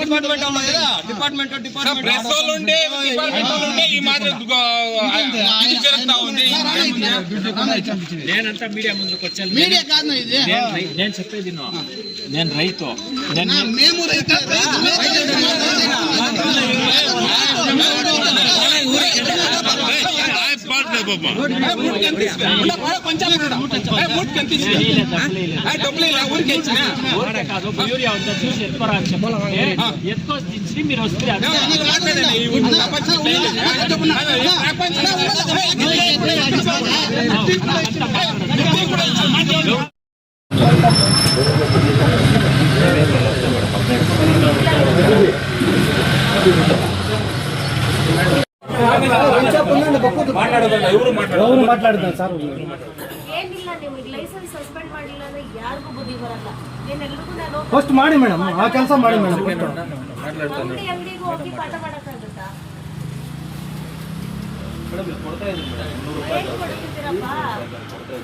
Department వాళ్ళు కదా department department. Press వాళ్ళు ఉంటే డిపార్ట్మెంట్ వాళ్ళు ఉంటే ఈ మాదిరి దుగ- ఇది జరుగుతా ఉంది. నేనంతా మీడియా ముందుకు వచ్చాను. మీడియా కాదు ఇది. నేను చెప్పేది. నేను రైతు. నేను మేము రైతు డబ్బులు ఇలా ఊరికే ఇచ్చిన ఊరికే కాదు యూరియా ఉందా చూసి ఎత్తుకోరా అని చెప్పండి ಇವರು ಅವರು ಮಾತಾಡಿದ ಸರ್. ಏನಿಲ್ಲ ನಿಮಗೆ ಲೈಸೆನ್ಸ್ ಸಸ್ಪೆಂಡ್ ಮಾಡಿಲ್ಲ ಅಂದ್ರೆ ಯಾರಿಗೂ ಬುದ್ಧಿ ಬರಲ್ಲ. ನಾನು ಫಸ್ಟ್ ಮಾಡಿ ಮೇಡಮ್ ಆ ಕೆಲಸ ಮಾಡಿ ಮೇಡಮ್ ಅಂಗಡಿ ಅಂಗಡಿಗೂ ಹೋಗಿ ಪಾಠ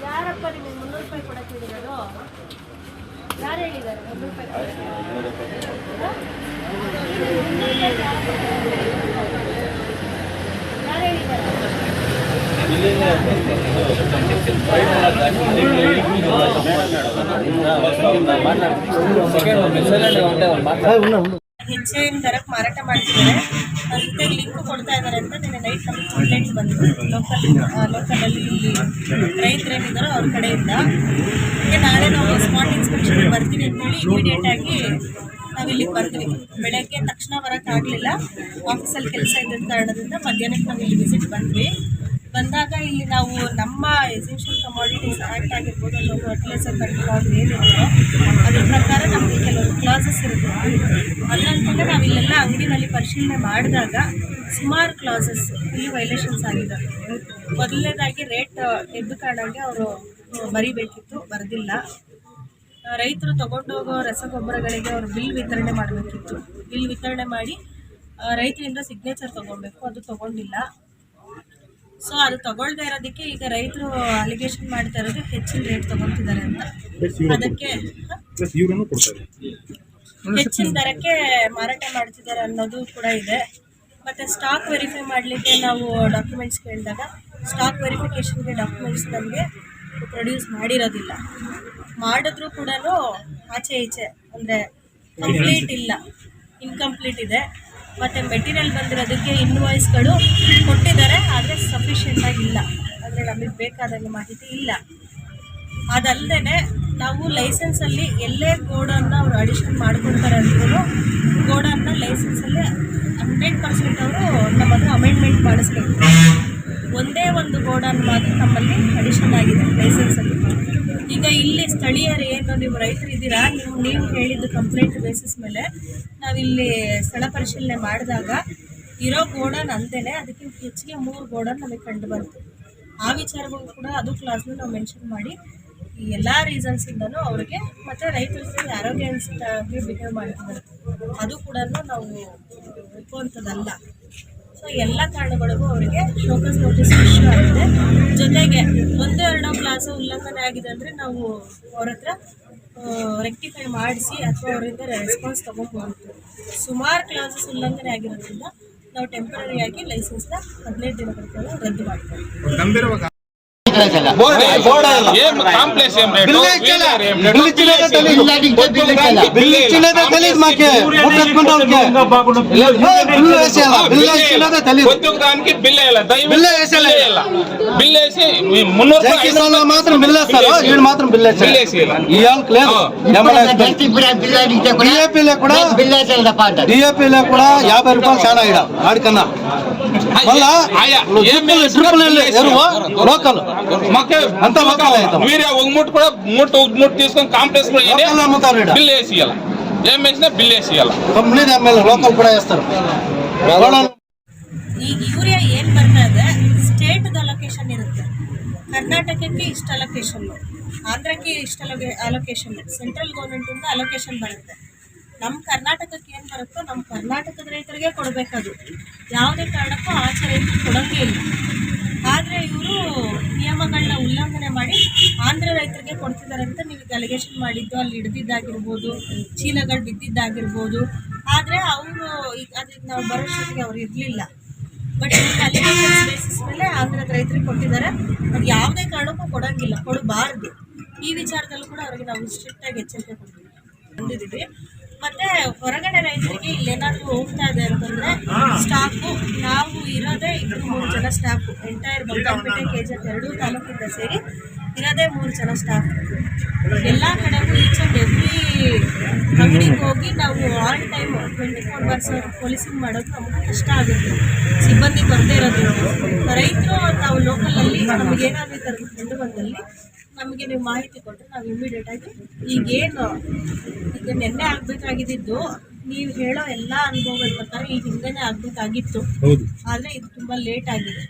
ಯಾರಪ್ಪ ನಿಮಗೆ ಮುನ್ನೂರು ರೂಪಾಯಿ ಕೊಡಕ್ಕಿದ್ದೀರೋ ಯಾರು ಹೇಳಿದ್ದಾರೆ ಮುನ್ನೂರು ರೂಪಾಯಿ ಯಾರು ಹೇಳಿದ್ದಾರೆ? ಹೆಚ್ಚಿನ ದರಕ್ಕೆ ಮಾರಾಟ ಮಾಡ್ತಿದ್ದಾರೆ. ಅದಕ್ಕೆ ಲಿಂಕ್ ಕೊಡ್ತಾ ಇದ್ದಾರೆ ಅಂತ ನಿನ್ನೆ ನೈಟ್ ನಮಗೆ ಕಂಪ್ಲೇಂಟ್ಸ್ ಬಂದಿದೆ. ಲೋಕಲ್ ಲೋಕಲಲ್ಲಿ ಇಲ್ಲಿ ರೈತರೇನಿದ್ದಾರೋ ಅವ್ರ ಕಡೆಯಿಂದ. ನಾಳೆ ನಾವು ಸ್ಮಾರ್ಟ್ ಇನ್ಸ್ಪೆಕ್ಷನ್ ಬರ್ತೀನಿ ಅಂತೇಳಿ ಇಮಿಡಿಯೇಟ್ ಆಗಿ ನಾವಿಲ್ಲಿಗೆ ಬರ್ತೀವಿ. ಬೆಳಗ್ಗೆ ತಕ್ಷಣ ಬರೋಕ್ಕಾಗಲಿಲ್ಲ ಆಫೀಸಲ್ಲಿ ಕೆಲಸ ಇದ್ದ ಕಾರಣದಿಂದ ಮಧ್ಯಾಹ್ನಕ್ಕೆ ನಾವು ಇಲ್ಲಿ ವಿಸಿಟ್ ಬಂದ್ವಿ. ಬಂದಾಗ ಇಲ್ಲಿ ನಾವು ನಮ್ಮ ಎಸೆನ್ಷಿಯಲ್ ಕಮಾಡಿಟೀಸ್ ಆ್ಯಕ್ಟ್ ಆಗಿರ್ಬೋದು ಅಥವಾ ಫರ್ಟಿಲೈಸರ್ ಕಂಟ್ರೋಲ್ ಏನಿರುತ್ತೋ ಅದ್ರ ಪ್ರಕಾರ ನಮಗೆ ಕೆಲವೊಂದು ಕ್ಲಾಸಸ್ ಇರುತ್ತೆ. ಅದರಂತೆಯೇ ನಾವು ಇಲ್ಲೆಲ್ಲ ಅಂಗಡಿನಲ್ಲಿ ಪರಿಶೀಲನೆ ಮಾಡಿದಾಗ ಸುಮಾರು ಕ್ಲಾಸಸ್ ಇಲ್ಲಿ ವೈಲೇಷನ್ಸ್ ಆಗಿದೆ. ಮೊದಲನೇದಾಗಿ ರೇಟ್ ಎದ್ದು ಕಾರಣಂಗೆ ಅವರು ಬರಿಬೇಕಿತ್ತು, ಬರೆದಿಲ್ಲ. ರೈತರು ತಗೊಂಡೋಗೋ ರಸಗೊಬ್ಬರಗಳಿಗೆ ಅವರು ಬಿಲ್ ವಿತರಣೆ ಮಾಡಬೇಕಿತ್ತು. ಬಿಲ್ ವಿತರಣೆ ಮಾಡಿ ರೈತರಿಂದ ಸಿಗ್ನೇಚರ್ ತಗೊಳ್ಬೇಕು. ಅದು ತಗೊಂಡಿಲ್ಲ. ಸೊ ಅದು ತಗೊಳ್ದೇ ಇರೋದಕ್ಕೆ ಈಗ ರೈತರು ಅಲಿಗೇಷನ್ ಮಾಡ್ತಾ ಇರೋದು ಹೆಚ್ಚಿನ ರೇಟ್ ತಗೊಳ್ತಿದ್ದಾರೆ ಅಂತ. ಅದಕ್ಕೆ ಹೆಚ್ಚಿನ ದರಕ್ಕೆ ಮಾರಾಟ ಮಾಡ್ತಿದ್ದಾರೆ ಅನ್ನೋದು ಕೂಡ ಇದೆ. ಮತ್ತು ಸ್ಟಾಕ್ ವೆರಿಫೈ ಮಾಡಲಿಕ್ಕೆ ನಾವು ಡಾಕ್ಯುಮೆಂಟ್ಸ್ ಕೇಳಿದಾಗ ಸ್ಟಾಕ್ ವೆರಿಫಿಕೇಷನ್ಗೆ ಡಾಕ್ಯುಮೆಂಟ್ಸ್ ನಮಗೆ ಪ್ರೊಡ್ಯೂಸ್ ಮಾಡಿರೋದಿಲ್ಲ. ಮಾಡಿದ್ರೂ ಕೂಡ ಆಚೆ ಈಚೆ ಅಂದರೆ ಕಂಪ್ಲೀಟ್ ಇಲ್ಲ. ಇನ್ಕಂಪ್ಲೀಟ್ ಇದೆ. ಮತ್ತು ಮೆಟೀರಿಯಲ್ ಬಂದಿರೋದಕ್ಕೆ ಇನ್ವಾಯ್ಸ್ಗಳು ಕೊಟ್ಟಿದ್ದಾರೆ, ಆದರೆ ಸಫಿಷಿಯೆಂಟಾಗಿ ಇಲ್ಲ. ಅಂದರೆ ನಮಗೆ ಬೇಕಾದಂಗೆ ಮಾಹಿತಿ ಇಲ್ಲ. ಅದಲ್ಲದೆ ನಾವು ಲೈಸೆನ್ಸಲ್ಲಿ ಎಲ್ಲೇ ಗೋಡನ್ನ ಅವರು ಅಡಿಷನ್ ಮಾಡ್ಕೊಳ್ತಾರೆ ಅಂದ್ರೂ ಗೋಡನ್ನ ಲೈಸೆನ್ಸಲ್ಲಿ ಹಂಡ್ರೆಡ್ ಪರ್ಸೆಂಟ್ ಅವರು ನಮ್ಮ ಹತ್ರ ಅಮೆಂಡ್ಮೆಂಟ್ ಮಾಡಿಸ್ಬೇಕು. ಒಂದೇ ಒಂದು ಗೋಡನ್ ಮಾತ್ರ ನಮ್ಮಲ್ಲಿ ಅಡಿಷನ್ ಆಗಿದೆ ಲೈಸೆನ್ಸಲ್ಲಿ ಈಗ ಇಲ್ಲಿ ಸ್ಥಳೀಯರು ಏನು, ನೀವು ರೈತರು ಇದ್ದೀರಾ? ನೀವು ನೀವು ಹೇಳಿದ್ದು ಕಂಪ್ಲೇಂಟ್ ಬೇಸಿಸ್ ಮೇಲೆ. ನಾವಿಲ್ಲಿ ಸ್ಥಳ ಪರಿಶೀಲನೆ ಮಾಡಿದಾಗ ಇರೋ ಗೋಡನ್ ಅಂದೇನೆ ಅದಕ್ಕೆ ಹೆಚ್ಚಿಗೆ ಮೂರು ಗೋಡನ್ ನಮಗೆ ಕಂಡು ಬಂತು ಆ ವಿಚಾರಗಳು ಕೂಡ ಅದು ಕ್ಲಾಸ್ನ ನಾವು ಮೆನ್ಷನ್ ಮಾಡಿ, ಈ ಎಲ್ಲ ರೀಸನ್ಸಿಂದನೂ ಅವ್ರಿಗೆ ಮತ್ತು ರೈತರ ಆರೋಗ್ಯ ಆಗಿ ಬಿಹೇವ್ ಮಾಡ್ತಿದ್ದಾರೆ. ಅದು ಕೂಡ ನಾವು ಒಪ್ಪುವಂಥದ್ದಲ್ಲ. ಸೊ ಎಲ್ಲ ಕಾರಣಗಳಿಗೂ ಅವರಿಗೆ ಶೋಕಸ್ ನೋಟಿಸ್ ಇಶ್ಯೂ ಆಗಿದೆ. ಜೊತೆಗೆ ಒಂದು ಎರಡೋ ಉಲ್ಲಂಘನೆ ಆಗಿದೆ ಅಂದರೆ ನಾವು ಅವ್ರ ಹತ್ರ ರೆಕ್ಟಿಫೈ ಮಾಡಿಸಿ ಅಥವಾ ಅವರಿಂದ ರೆಸ್ಪಾನ್ಸ್ ತೊಗೊಬೋದು. ಸುಮಾರು ಕ್ಲಾಸಸ್ ಉಲ್ಲಂಘನೆ ಆಗಿರೋದ್ರಿಂದ ನಾವು ಟೆಂಪರರಿಯಾಗಿ ಲೈಸೆನ್ಸ್ನ ಹದಿನೈದು ದಿನಗಳ ಕಾಲ ರದ್ದು ಮಾಡ್ತೀವಿ కూడా యాభై రూపాయలు చాలా ఇక్కడ ఆడికన్నా. మళ్ళా లోకల్ మాకే అంతా లోకల్ ఐటమ్. మీరే ఒక మూట కూడా మూట ఒక మూట తీసుకొని కాంప్లెక్స్ కూడా ఇదే లోకల్ అమ్ముతారు ఈడ. బిల్ వేసి ఇవ్వాలి ఏం వేసినా బిల్ వేసి ఇవ్వాలి కంప్లీట్ ఎమ్మెల్యే లోకల్ కూడా వేస్తారు ಈಗ ಯೂರಿಯಾ ಏನ್ ಬರ್ತಾ ಇದೆ ಸ್ಟೇಟ್ ಅಲೋಕೇಶನ್ ಇರುತ್ತೆ ಕರ್ನಾಟಕಕ್ಕೆ ಇಷ್ಟ ಅಲೋಕೇಶನ್ ಆಂಧ್ರಕ್ಕೆ ಇಷ್ಟ ಅಲೋಕೇಶನ್ ಸೆಂಟ್ರಲ್ ಗೌರ್ಮೆಂಟ್ ಇಂದ ಅಲೋಕೇಶನ್ ಬರುತ್ತೆ ನಮ್ಮ ಕರ್ನಾಟಕಕ್ಕೆ ಏನು ಬರುತ್ತೋ ನಮ್ಮ ಕರ್ನಾಟಕದ ರೈತರಿಗೆ ಕೊಡಬೇಕದು ಯಾವುದೇ ಕಾರಣಕ್ಕೂ ಆಚೆ ರೈತರಿಗೆ ಕೊಡೋಂಗೇ ಇಲ್ಲ ಆದರೆ ಇವರು ನಿಯಮಗಳನ್ನ ಉಲ್ಲಂಘನೆ ಮಾಡಿ ಆಂಧ್ರ ರೈತರಿಗೆ ಕೊಡ್ತಿದ್ದಾರೆ ಅಂತ ನೀವು ಅಲಿಗೇಷನ್ ಮಾಡಿದ್ದು. ಅಲ್ಲಿ ಹಿಡ್ದಿದ್ದಾಗಿರ್ಬೋದು, ಚೀಲಗಳು ಬಿದ್ದಿದ್ದಾಗಿರ್ಬೋದು. ಆದರೆ ಅವರು ಅದಕ್ಕೆ ನಾವು ಬರೋಷ್ಟೊತ್ತಿಗೆ ಅವ್ರು ಇರಲಿಲ್ಲ. ಬಟ್ ಅಲಿಗೇಷನ್ ಬೇಸಿಸ್ ಮೇಲೆ ಆಂಧ್ರದ ರೈತರಿಗೆ ಕೊಟ್ಟಿದ್ದಾರೆ. ಅದು ಯಾವುದೇ ಕಾರಣಕ್ಕೂ ಕೊಡೋಂಗಿಲ್ಲ, ಕೊಡಬಾರ್ದು. ಈ ವಿಚಾರದಲ್ಲೂ ಕೂಡ ಅವ್ರಿಗೆ ನಾವು ಸ್ಟ್ರಿಕ್ಟಾಗಿ ಎಚ್ಚರಿಕೆ ಕೊಡ್ತೀವಿ. ಬಂದಿದ್ದೀವಿ ಮತ್ತೆ ಹೊರಗಡೆ ರೈತರಿಗೆ ಇಲ್ಲೇನಾದ್ರು ಹೋಗ್ತಾ ಇದೆ ಅಂತಂದ್ರೆ ಸ್ಟಾಫು ನಾವು ಇರೋದೇ ಇಬ್ಬರು ಮೂರು ಜನ staff entire Bangarpet K G ಎರಡು ತಾಲೂಕಿಂದ ಸೇರಿ ಇರೋದೇ ಮೂರು ಜನ ಸ್ಟಾಫ್ ಎಲ್ಲ ಕಡೆಗೂ ಈಚ್ ಆ್ಯಂಡ್ ಎವ್ರಿ ಅಂಗಡಿಗೆ ಹೋಗಿ ನಾವು all time twenty four hours policing ಮಾಡೋದು ನಮಗೆ ಕಷ್ಟ ಆಗುತ್ತೆ. ಸಿಬ್ಬಂದಿ ಬರದೇ ಇರೋದ್ರಿಂದ. ರೈತರು ನಾವು ಲೋಕಲಲ್ಲಿ ಏನಾದರೂ ಈ ಥರದ್ದು ಕಂಡು ಬಂದಲ್ಲಿ ನಮಗೆ ನೀವು ಮಾಹಿತಿ ಕೊಟ್ಟರೆ ನಾವು ಇಮಿಡಿಯೇಟ್ ಆಗಿ ಈಗೇನು ಈಗ ನೆನ್ನೆ ಆಗಬೇಕಾಗಿದ್ದು ನೀವು ಹೇಳೋ ಎಲ್ಲ ಅನುಭವಗಳು ಬರ್ತಾರೆ ಈ ಹಿಂದೆನೇ ಆಗಬೇಕಾಗಿತ್ತು. ಆದರೆ ಇದು ತುಂಬ ಲೇಟ್ ಆಗಿದೆ.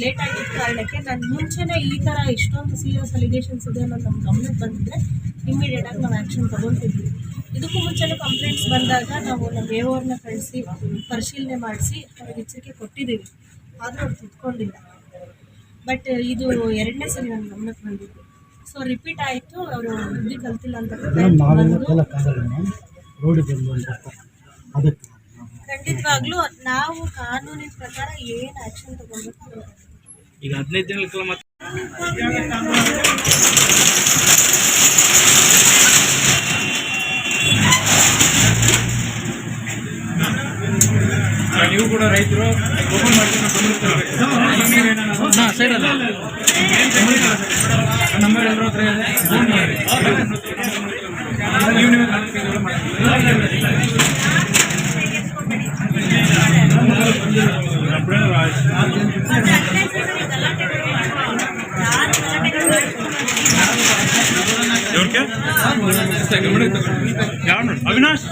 ಲೇಟ್ ಆಗಿದ್ದ ಕಾರಣಕ್ಕೆ ನಾನು ಮುಂಚೆನೇ ಈ ಥರ ಇಷ್ಟೊಂದು ಸೀರಿಯಸ್ ಅಲಿಗೇಷನ್ಸ್ ಇದೆ ಅನ್ನೋದು ನಮ್ಮ ಗಮನಕ್ಕೆ ಬಂದಿದ್ರೆ ಇಮಿಡಿಯೇಟ್ ಆಗಿ ನಾವು ಆ್ಯಕ್ಷನ್ ತೊಗೊಳ್ತಿದ್ವಿ. ಇದಕ್ಕೂ ಮುಂಚೆನೇ ಕಂಪ್ಲೇಂಟ್ಸ್ ಬಂದಾಗ ನಾವು ನಮ್ಮ ಬೇವರ್ನ ಕಳಿಸಿ ಪರಿಶೀಲನೆ ಮಾಡಿಸಿ ಅವ್ರಿಗೆ ಎಚ್ಚರಿಕೆ ಕೊಟ್ಟಿದ್ದೀವಿ. ಆದರೂ ಅವ್ರು ತಿದ್ಕೊಂಡಿಲ್ಲ. ಬಟ್ ಇದು ಎರಡನೇ ಸಲ ನನ್ನ ಗಮನಕ್ಕೆ ಬಂದಿದ್ದು. ಸೊ ರಿಪೀಟ್ ಆಯಿತು ಅವರು ಬುದ್ಧಿ ಕಲ್ತಿಲ್ಲ ಅಂತ ಅದಕ್ಕೆ. ಖಂಡಿತವಾಗ್ಲೂ ನಾವು ಕಾನೂನಿನ ಪ್ರಕಾರ ಏನು ಆ್ಯಕ್ಷನ್ ತಗೊಳ್ಬೇಕು ಈಗ ಹದಿನೈದು ದಿನಗಳ ಮತ್ತೆ ನೀವು ಕೂಡ ರೈತರು ಎಲ್ಲರ ఎవరు అవినాష్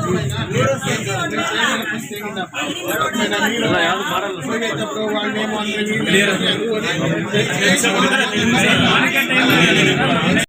క్లియర్